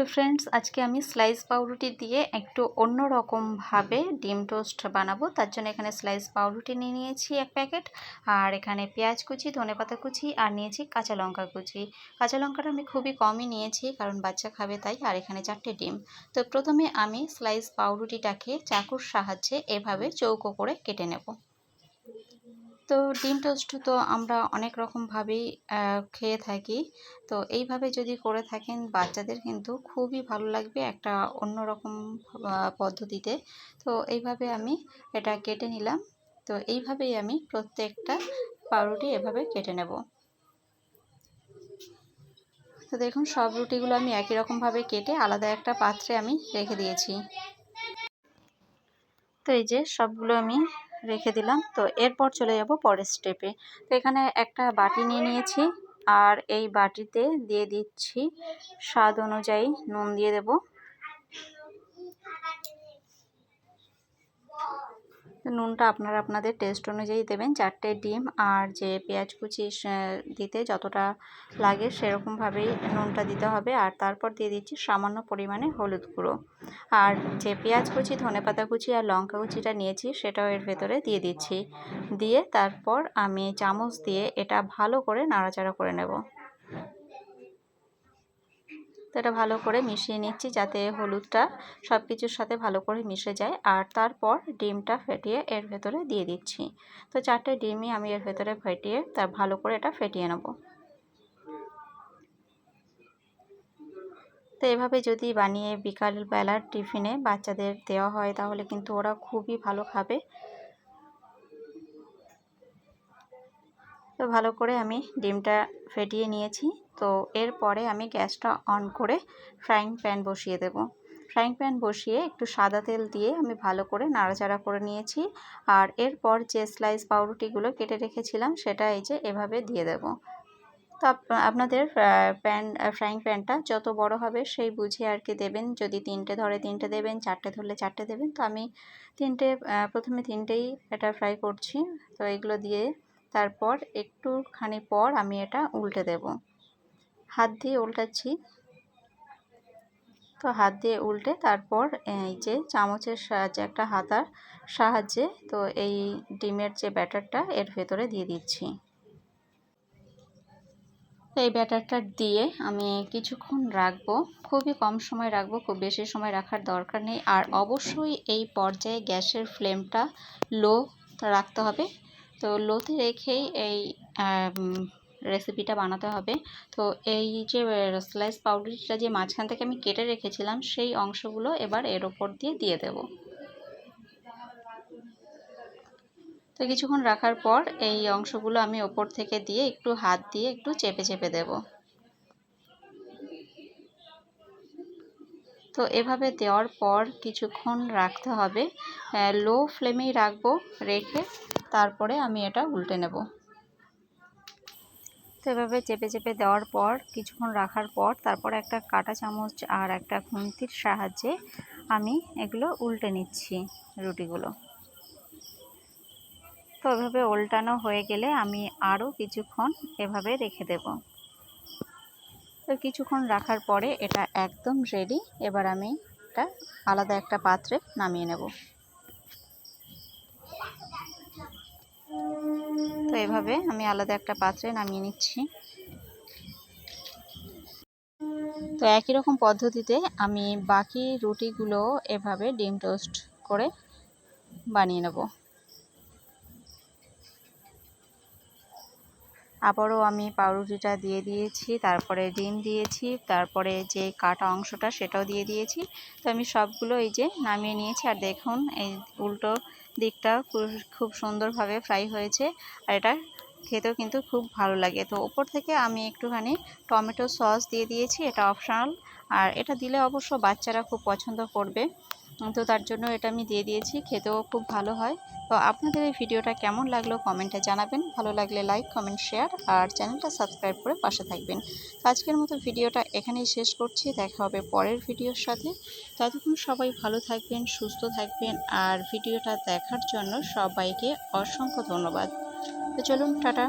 তো ফ্রেন্ডস আজকে আমি স্লাইস পাউরুটি দিয়ে একটু অন্য রকমভাবে ডিম টোস্ট বানাবো। তার জন্য এখানে স্লাইস পাউরুটি নিয়ে নিয়েছি এক প্যাকেট আর এখানে পেঁয়াজ কুচি ধনেপাতা কুচি, আর নিয়েছি কাঁচা লঙ্কা কুচি। কাঁচা লঙ্কাটা আমি খুবই কমই নিয়েছি, কারণ বাচ্চা খাবে তাই, আর এখানে চারটে ডিম। তো প্রথমে আমি স্লাইস পাউরুটিটাকে চাকুর সাহায্যে এভাবে চৌকো করে কেটে নেব। তো ডিম টোস্ট তো আমরা অনেক রকমভাবেই খেয়ে থাকি। তো এইভাবে যদি করে থাকেন, বাচ্চাদের কিন্তু খুবই ভালো লাগবে একটা অন্যরকম পদ্ধতিতে। তো এইভাবে আমি এটা কেটে নিলাম। তো এইভাবেই আমি প্রত্যেকটা পাউরুটি এভাবে কেটে নেব। তো দেখুন, সব রুটিগুলো আমি একই রকমভাবে কেটে আলাদা একটা পাত্রে আমি রেখে দিয়েছি। তো এই যে সবগুলো আমি রেখে দিলাম। তো এরপর চলে যাব পরের স্টেপে তো এখানে একটা বাটি নিয়ে নিয়েছি আর এই বাটিতে দিয়ে দিচ্ছি স্বাদ অনুযায়ী নুন দিয়ে দেব। নুনটা আপনারা আপনাদের টেস্ট অনুযায়ী দেবেন। চারটে ডিম আর যে পেঁয়াজ কুচি দিতে যতটা লাগে সেরকমভাবেই নুনটা দিতে হবে। আর তারপর দিয়ে দিচ্ছি সামান্য পরিমাণে হলুদ গুঁড়ো। আর যে পেঁয়াজ কুচি ধনেপাতা কুচি আর লঙ্কা কুচিটা নিয়েছি সেটাও এর ভেতরে দিয়ে দিচ্ছি। দিয়ে তারপর আমি চামচ দিয়ে এটা ভালো করে নাড়াচাড়া করে নেব। তো এটা ভালো করে মিশিয়ে নিচ্ছি যাতে হলুদটা সব কিছুর সাথে ভালো করে মিশে যায়। আর তারপর ডিমটা ফেটিয়ে এর ভেতরে দিয়ে দিচ্ছি। তো চারটে ডিমই আমি এর ভেতরে ফেটিয়ে তার ভালো করে এটা ফেটিয়ে নেব। তো এভাবে যদি বানিয়ে বিকাল বেলার টিফিনে বাচ্চাদের দেওয়া হয় তাহলে কিন্তু ওরা খুবই ভালো খাবে। তো ভালো করে আমি ডিমটা ফেটিয়ে নিয়েছি। তো এরপরে আমি গ্যাসটা অন করে ফ্রাইং প্যান বসিয়ে দেব। ফ্রাইং প্যান বসিয়ে একটু সাদা তেল দিয়ে আমি ভালো করে নাড়াচাড়া করে নিয়েছি। আর এরপর যে স্লাইস পাউরুটিগুলো কেটে রেখেছিলাম, সেটা এই যে এভাবে দিয়ে দেব। তো আপনাদের প্যান ফ্রাইং প্যানটা যত বড় হবে সেই বুঝে আর কি দেবেন। যদি তিনটে ধরে তিনটে দেবেন, চারটে ধরলে চারটে দেবেন। তো আমি তিনটে প্রথমে তিনটেই এটা ফ্রাই করছি। তো এগুলো দিয়ে তারপর একটুখানি পর আমি এটা উল্টে দেব। হাত দিয়ে উল্টাচ্ছি। তো হাত দিয়ে উল্টে তারপর এই যে চামচের সাহায্যে একটা হাতার সাহায্যে তো এই ডিমের যে ব্যাটারটা এর ভেতরে দিয়ে দিচ্ছি। এই ব্যাটারটা দিয়ে আমি কিছুক্ষণ রাখব। খুবই কম সময় রাখব, খুব বেশি সময় রাখার দরকার নেই। আর অবশ্যই এই পর্যায়ে গ্যাসের ফ্লেমটা লো রাখতে হবে। তো লোতে রেখেই এই রেসিপিটা বানাতে হবে। তো এই যে স্লাইস পাউডারটা যে মাঝখান থেকে আমি কেটে রেখেছিলাম, সেই অংশগুলো এবার এর ওপর দিয়ে দিয়ে দেব। তো কিছুক্ষণ রাখার পর এই অংশগুলো আমি ওপর থেকে দিয়ে একটু হাত দিয়ে একটু চেপে চেপে দেব। তো এভাবে দেওয়ার পর কিছুক্ষণ রাখতে হবে। লো ফ্লেমেই রাখব, রেখে তারপরে আমি এটা উল্টে নেব। তো এভাবে চেপে চেপে দেওয়ার পর, কিছুক্ষণ রাখার পর, তারপর একটা কাটা চামচ আর একটা খুন্তির সাহায্যে আমি এগুলো উল্টে নিচ্ছি রুটিগুলো। তো এভাবে উল্টানো হয়ে গেলে আমি আরও কিছুক্ষণ এভাবে রেখে দেব। তো কিছুক্ষণ রাখার পরে এটা একদম রেডি এবার আমি এটা আলাদা একটা পাত্রে নামিয়ে নেব। তো এভাবে আমি আলাদা একটা পাত্রে নামিয়ে নিচ্ছি। তো একই রকম পদ্ধতিতে আমি বাকি রুটিগুলো এভাবে ডিম টোস্ট করে বানিয়ে নেব। আবারও আমি পাউরুটিটা দিয়ে দিয়েছি, তারপরে ডিম দিয়েছি, তারপরে যে কাটা অংশটা সেটাও দিয়ে দিয়েছি। তো আমি সবগুলো এই যে নামিয়ে নিয়েছি, আর দেখুন এই উল্টো দিকটা খুব সুন্দরভাবে ফ্রাই হয়েছে, আর এটা খেতেও কিন্তু খুব ভালো লাগে। তো ওপর থেকে আমি একটুখানি টমেটো সস দিয়ে দিয়েছি, এটা অপশনাল, আর এটা দিলে অবশ্য বাচ্চারা খুব পছন্দ করবে। তো তার জন্য এটা আমি দিয়ে দিয়েছি, খেতেও খুব ভালো হয়। তো আপনাদের এই ভিডিওটা কেমন লাগল কমেন্টে জানাবেন। ভালো লাগলে লাইক, কমেন্ট, শেয়ার আর চ্যানেলটা সাবস্ক্রাইব করে পাশে থাকবেন। আজকের মতো ভিডিওটা এখানেই শেষ করছি। দেখা হবে পরের ভিডিওর সাথে। ততক্ষণ সবাই ভালো থাকবেন, সুস্থ থাকবেন আর ভিডিওটা দেখার জন্য সবাইকে অসংখ্য ধন্যবাদ। তো চলুন, টাটা।